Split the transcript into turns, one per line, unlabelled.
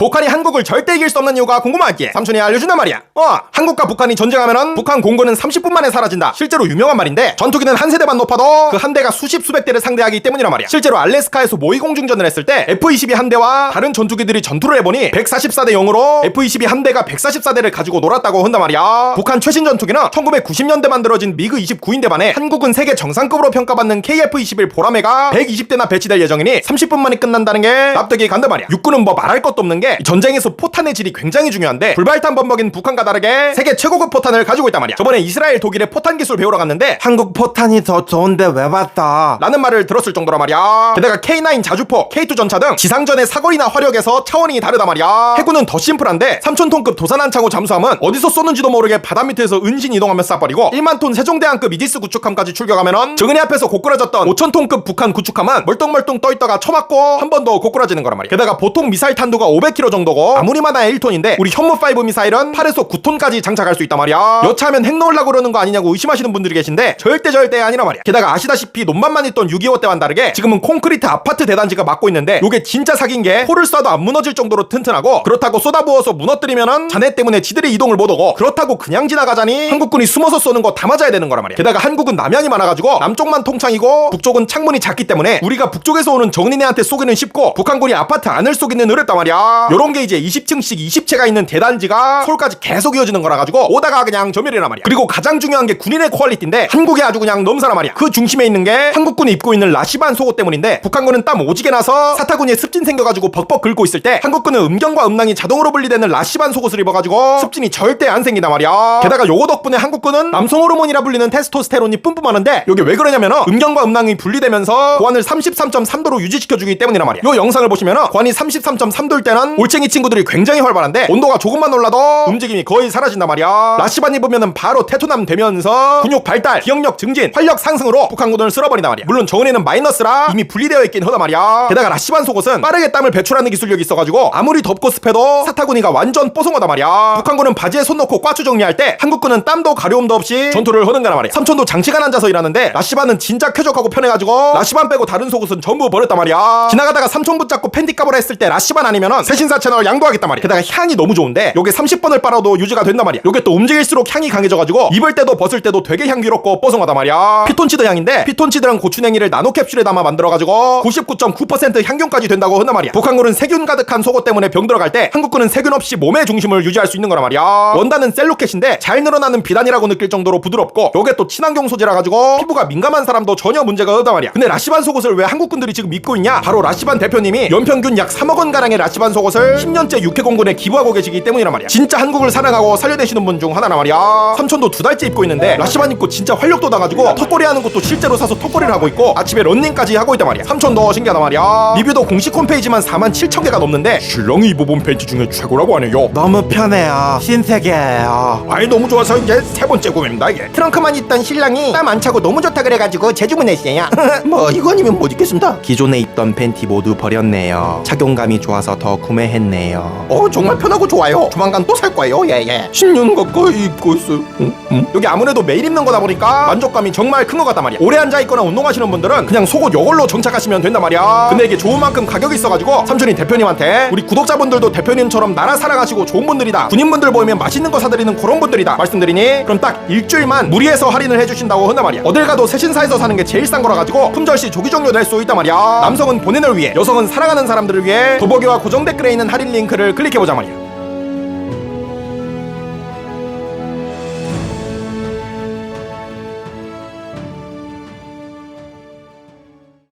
북한이 한국을 절대 이길 수 없는 이유가 궁금하기에. 삼촌이 알려준단 말이야. 어 한국과 북한이 전쟁하면은 북한 공군은 30분 만에 사라진다. 실제로 유명한 말인데 전투기는 한 세대만 높아도 그 한 대가 수십 수백 대를 상대하기 때문이란 말이야. 실제로 알래스카에서 모의공중전을 했을 때 F-22 한 대와 다른 전투기들이 전투를 해보니 144대 0으로 F-22 한 대가 144대를 가지고 놀았다고 한단 말이야. 북한 최신 전투기는 1990년대 만들어진 미그 29인데 반해 한국은 세계 정상급으로 평가받는 KF-21 보라매가 120대나 배치될 예정이니 30분 만에 끝난다는 게 납득이 간단 말이야. 육군은 뭐 말할 것도 없는 게 전쟁에서 포탄의 질이 굉장히 중요한데 불발탄 범벅인 북한과 다르게 세계 최고급 포탄을 가지고 있단 말이야. 저번에 이스라엘 독일의 포탄 기술 배우러 갔는데 한국 포탄이 더 좋은데 왜 봤다? 라는 말을 들었을 정도란 말이야. 게다가 K9 자주포 K2 전차 등 지상전의 사거리나 화력에서 차원이 다르단 말이야. 해군은 더 심플한데 3,000톤급 도산 한창호 잠수함은 어디서 쏘는지도 모르게 바다 밑에서 은신 이동하며 쏴버리고 1만 톤 세종대왕급 이지스 구축함까지 출격하면은 정은이 앞에서 고꾸라졌던 5,000톤급 북한 구축함은 멀뚱멀뚱 떠있다가 쳐맞고 한 번 더 고꾸라지는 거란 말이야. 게다가 보통 미사일 탄두가 500kg 정도고 아무리 많아 1톤인데 우리 현무5 미사일은 8에서 9톤까지 장착할 수 있단 말이야. 여차하면 핵 넣으려고 그러는 거 아니냐고 의심하시는 분들이 계신데 절대 절대 아니란 말이야. 게다가 아시다시피 논만만 있던 6.25 때와는 다르게 지금은 콘크리트 아파트 대단지가 막고 있는데 요게 진짜 사기인 게 포를 쏴도 안 무너질 정도로 튼튼하고 그렇다고 쏟아부어서 무너뜨리면은 자네 때문에 지들이 이동을 못 오고 그렇다고 그냥 지나가자니 한국군이 숨어서 쏘는 거 다 맞아야 되는 거란 말이야. 게다가 한국은 남양이 많아가지고 남쪽만 통창이고 북쪽은 창문이 작기 때문에 우리가 북쪽에서 오는 정린애한테 쏘기는 쉽고 북한군이 아파트 안을 쏘기는 어렵단 말이야 요런 게 이제 20층씩 20채가 있는 대단지가 서울까지 계속 이어지는 거라 가지고 오다가 그냥 점멸이란 말이야. 그리고 가장 중요한 게 군인의 퀄리티인데 한국이 아주 그냥 넘사란 말이야. 그 중심에 있는 게 한국군이 입고 있는 라시반 속옷 때문인데 북한군은 땀 오지게 나서 사타구니에 습진 생겨가지고 벅벅 긁고 있을 때 한국군은 음경과 음낭이 자동으로 분리되는 라시반 속옷을 입어가지고 습진이 절대 안 생긴단 말이야. 게다가 요거 덕분에 한국군은 남성 호르몬이라 불리는 테스토스테론이 뿜뿜하는데 요게 왜 그러냐면은 음경과 음낭이 분리되면서 고환을 33.3도로 유지시켜주기 때문이란 말이야. 요 영상을 보시면은 고환이 33.3도일 때는 올챙이 친구들이 굉장히 활발한데 온도가 조금만 올라도 움직임이 거의 사라진단 말이야. 라시반 입으면은 바로 테토남 되면서 근육 발달 기억력 증진 활력 상승으로 북한군을 쓸어버린단 말이야. 물론 저은에는 마이너스라 이미 분리되어 있긴 하단 말이야. 게다가 라시반 속옷은 빠르게 땀을 배출하는 기술력이 있어가지고 아무리 덥고 습해도 사타구니가 완전 뽀송하단 말이야. 북한군은 바지에 손 넣고 꽈추 정리할 때 한국군은 땀도 가려움도 없이 전투를 하는 거란 말이야. 삼촌도 장시간 앉아서 일하는데 라시반은 진짜 쾌적하고 편해가지고 라시반 빼고 다른 속옷은 전부 버렸단 말이야. 지나가다가 삼촌 붙잡고 팬티 까보라 했을 때 라시반 아니면은 새신 사 채널 양보하겠단 말이야. 게다가 향이 너무 좋은데 요게 30번을 빨아도 유지가 된단 말이야. 요게 또 움직일수록 향이 강해져가지고 입을 때도 벗을 때도 되게 향기롭고 뽀송하단 말이야. 피톤치드 향인데 피톤치드랑 고추냉이를 나노 캡슐에 담아 만들어가지고 99.9% 향균까지 된다고 한단 말이야. 북한군은 세균 가득한 속옷 때문에 병 들어갈 때 한국군은 세균 없이 몸의 중심을 유지할 수 있는 거란 말이야. 원단은 셀로켓인데 잘 늘어나는 비단이라고 느낄 정도로 부드럽고 요게 또 친환경 소재라 가지고 피부가 민감한 사람도 전혀 문제가 없단 말이야. 근데 라시반 속옷을 왜 한국군들이 지금 입고 있냐? 바로 라시반 대표님이 연평균 약 3억 원 가량의 라시반 속옷 을 10년째 육해 공군에 기부하고 계시기 때문이란 말이야 진짜 한국을 사랑하고 살려내시는 분 중 하나란 말이야 삼촌도 두 달째 입고 있는데 라시반 입고 진짜 활력도 나가지고 턱걸이 하는 것도 실제로 사서 턱걸이를 하고 있고 아침에 런닝까지 하고 있단 말이야 삼촌도 신기하단 말이야 리뷰도 공식 홈페이지만 4만 7천 개가 넘는데 신랑이 입어본 팬티 중에 최고라고 하네요
너무 편해요. 신세계예요.
아이 너무 좋아서 이제 세 번째 구매입니다 이게
트렁크만 있던 신랑이 땀 안 차고 너무 좋다 그래가지고 재주문했어요.
뭐 이거 아니면 못 입겠습니다. 기존에 입던 팬티 모두 버렸네요. 착용감이 좋아서 더 구매 했네요.
어 정말 편하고 좋아요. 조만간 또 살 거예요. 예예. 10년 가까이 입고 있어요. 응? 응? 여기 아무래도 매일 입는 거다 보니까 만족감이 정말 큰 것 같단 말이야. 오래 앉아 있거나 운동하시는 분들은 그냥 속옷 요걸로 정착하시면 된단 말이야. 근데 이게 좋은 만큼 가격이 있어가지고 삼촌이 대표님한테 우리 구독자분들도 대표님처럼 나라 사랑하시고 좋은 분들이다. 군인분들 보이면 맛있는 거 사드리는 그런 분들이다. 말씀드리니 그럼 딱 일주일만 무리해서 할인을 해주신다고 한단 말이야. 어딜 가도 세신사에서 사는 게 제일 싼 거라 가지고 품절 시 조기 종료될 수 있단 말이야. 남성은 본인을 위해 여성은 사랑하는 사람들을 위해 더보기와 고정 댓글에 있는 할인 링크를 클릭해보자 말이야